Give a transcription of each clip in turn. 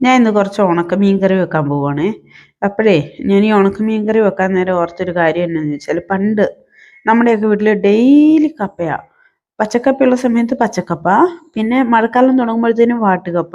ഞാൻ ഇന്ന് കുറച്ച് ഉണക്കമീൻ കറി വെക്കാൻ പോവാണേ. അപ്പോഴേ ഞാൻ ഈ ഉണക്കമീൻ കറി വെക്കാൻ നേരം ഓർത്തൊരു കാര്യം എന്നാന്ന് വെച്ചാൽ പണ്ട് നമ്മുടെയൊക്കെ വീട്ടിൽ ഡെയിലി കപ്പയാ. പച്ചക്കപ്പയുള്ള സമയത്ത് പച്ചക്കപ്പ പിന്നെ മഴക്കാലം തുടങ്ങുമ്പോഴത്തേനും വാട്ടുകപ്പ.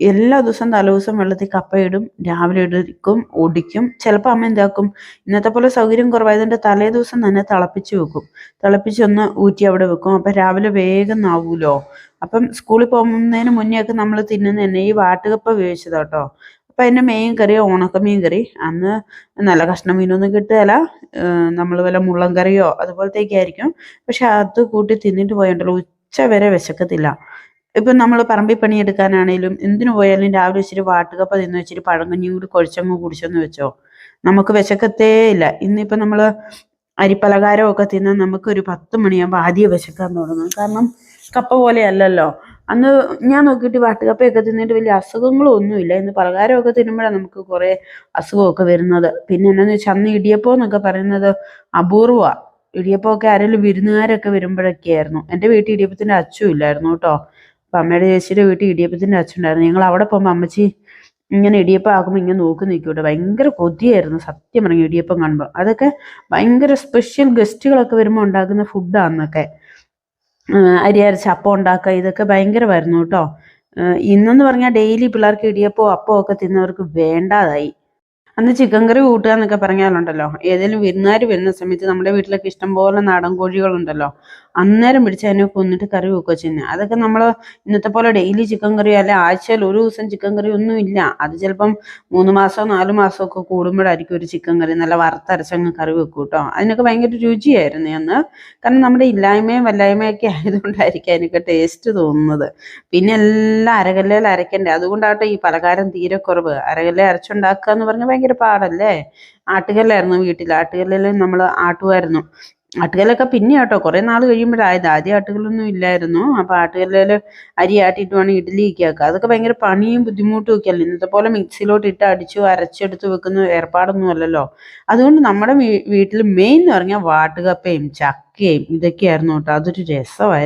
എല്ലാ ദിവസവും തലേദിവസം വെള്ളത്തിൽ കപ്പ ഇടും രാവിലെ എടുക്കും ഓടിക്കും ചിലപ്പോൾ അമ്മ എന്താക്കും ഇന്നത്തെ പോലെ സൗകര്യം കുറവായതുകൊണ്ട് തലേ ദിവസം തന്നെ തിളപ്പിച്ച് വെക്കും. തിളപ്പിച്ചൊന്ന് ഊറ്റി അവിടെ വെക്കും. അപ്പം രാവിലെ വേഗം നാവൂലോ. അപ്പം സ്കൂളിൽ പോകുന്നതിന് മുന്നേ ഒക്കെ നമ്മൾ തിന്നുന്ന തന്നെ ഈ വാട്ടുകപ്പ വേവിച്ചതാ കേട്ടോ അപ്പം അതിന്റെ മെയിൻ കറി ഓണക്ക മീൻ കറി അന്ന് നല്ല കഷ്ണം മീനൊന്നും കിട്ടുകയില്ല നമ്മൾ വല്ല മുള്ളൻ കറിയോ അതുപോലത്തേക്ക് ആയിരിക്കും. പക്ഷെ അത് കൂട്ടി തിന്നിട്ട് പോയുണ്ടല്ലോ ഉച്ച വരെ വിശക്കത്തില്ല. ഇപ്പം നമ്മൾ പറമ്പിൽ പണിയെടുക്കാനാണേലും എന്തിനു പോയാലും രാവിലെ വെച്ചിട്ട് വാട്ടുകപ്പ തിന്ന് വെച്ചിട്ട് പഴങ്കഞ്ഞിയും കൂടി കുഴച്ചങ്ങ് കുടിച്ചെന്ന് വെച്ചോ. നമുക്ക് വിശക്കത്തേ ഇല്ല. ഇന്നിപ്പം നമ്മൾ അരിപ്പലകാരമൊക്കെ തിന്നാൽ നമുക്കൊരു പത്ത് മണിയാകുമ്പോൾ ആദ്യം വിശക്കാൻ തുടങ്ങും. കാരണം കപ്പ പോലെ അല്ലല്ലോ. അന്ന് ഞാൻ നോക്കിയിട്ട് വാട്ടുകപ്പയൊക്കെ തിന്നിട്ട് വലിയ അസുഖങ്ങളും ഒന്നുമില്ല ഇന്ന് പലകാരമൊക്കെ തിന്നുമ്പോഴാണ് നമുക്ക് കുറേ അസുഖമൊക്കെ വരുന്നത്. പിന്നെ എന്നാന്ന് വെച്ചാൽ അന്ന് ഇടിയപ്പം എന്നൊക്കെ പറയുന്നത് അപൂർവമാണ് ഇടിയപ്പമൊക്കെ ആരെങ്കിലും വിരുന്നുകാരൊക്കെ വരുമ്പോഴൊക്കെയായിരുന്നു. എന്റെ വീട്ടിൽ ഇടിയപ്പത്തിന്റെ അച്ചും ഇല്ലായിരുന്നു കേട്ടോ. അപ്പം അമ്മയുടെ ചേച്ചിയുടെ വീട്ടിൽ ഇടിയപ്പത്തിന്റെ അച്ചുണ്ടായിരുന്നു ഞങ്ങൾ അവിടെ പോകുമ്പോൾ അമ്മച്ചി ഇങ്ങനെ ഇടിയപ്പം ആക്കുമ്പോൾ ഇങ്ങനെ നോക്കി നിൽക്കൂട്ടെ. ഭയങ്കര കൊതിയായിരുന്നു. സത്യം പറഞ്ഞു ഇടിയപ്പം കാണുമ്പോൾ അതൊക്കെ ഭയങ്കര സ്പെഷ്യൽ ഗസ്റ്റുകളൊക്കെ വരുമ്പോൾ ഉണ്ടാക്കുന്ന ഫുഡാന്നൊക്കെ അരി അരച്ച് അപ്പം ഉണ്ടാക്കുക ഇതൊക്കെ ഭയങ്കരമായിരുന്നു കേട്ടോ. ഇന്നെന്ന് പറഞ്ഞാൽ ഡെയിലി പിള്ളേർക്ക് ഇടിയപ്പോ അപ്പോ ഒക്കെ തിന്നവർക്ക് വേണ്ടാതായി. അന്ന് ചിക്കൻ കറി കൂട്ടുക എന്നൊക്കെ പറഞ്ഞാലുണ്ടല്ലോ. ഏതെങ്കിലും വിരുന്നുകാർ വരുന്ന സമയത്ത് നമ്മുടെ വീട്ടിലൊക്കെ ഇഷ്ടംപോലെ നാടൻ കോഴികളുണ്ടല്ലോ. അന്നേരം പിടിച്ച് അതിനെ കൊന്നിട്ട് കറി വെക്കുക ചെയ്യുന്നത് അതൊക്കെ നമ്മൾ ഇന്നത്തെ പോലെ ഡെയിലി ചിക്കൻ കറി അല്ലെ ആഴ്ചയിൽ ഒരു ദിവസം ചിക്കൻ കറി ഒന്നും ഇല്ല. അത് ചിലപ്പം മൂന്ന് മാസമോ നാല് മാസമോ ഒക്കെ കൂടുമ്പോഴായിരിക്കും ഒരു ചിക്കൻ കറി നല്ല വറുത്തരച്ചങ്ങ് കറി വെക്കും കേട്ടോ. അതിനൊക്കെ ഭയങ്കര രുചിയായിരുന്നു അന്ന്. കാരണം നമ്മുടെ ഇല്ലായ്മയും വല്ലായ്മയൊക്കെ ആയതുകൊണ്ടായിരിക്കും അതിനൊക്കെ ടേസ്റ്റ് തോന്നുന്നത്. പിന്നെ എല്ലാം അരകല്ലേൽ അരക്കണ്ടേ അതുകൊണ്ടാട്ടോ ഈ പലകാരം തീരെ കുറവ്. അരകല്ലെ അരച്ചുണ്ടാക്കുക എന്ന് പറഞ്ഞാൽ ഭയങ്കര പാടല്ലേ? ആട്ടുകല്ലായിരുന്നു വീട്ടിൽ ആട്ടുകല്ലിൽ നമ്മൾ ആട്ടുമായിരുന്നു. ആട്ടുകല്ലൊക്കെ പിന്നെ കേട്ടോ കുറേ നാൾ കഴിയുമ്പോഴായത്. ആദ്യം ആട്ടുകല്ലൊന്നും ഇല്ലായിരുന്നു. അപ്പോൾ ആട്ടുകല്ലിൽ അരി ആട്ടിയിട്ട് വേണം ഇഡ്ഡലിയൊക്കെ ആക്കുക അതൊക്കെ ഭയങ്കര പണിയും ബുദ്ധിമുട്ടും ഒക്കെ അല്ലേ? ഇന്നത്തെ പോലെ മിക്സിയിലോട്ട് ഇട്ട് അടിച്ചു അരച്ചെടുത്ത് വെക്കുന്ന ഏർപ്പാടൊന്നും അല്ലല്ലോ. അതുകൊണ്ട് നമ്മുടെ വീട്ടിൽ മെയിൻ എന്ന് പറഞ്ഞാൽ വാട്ടുകപ്പയും ചക്കയും ഇതൊക്കെയായിരുന്നു കേട്ടോ. അതൊരു രസമായിരുന്നു.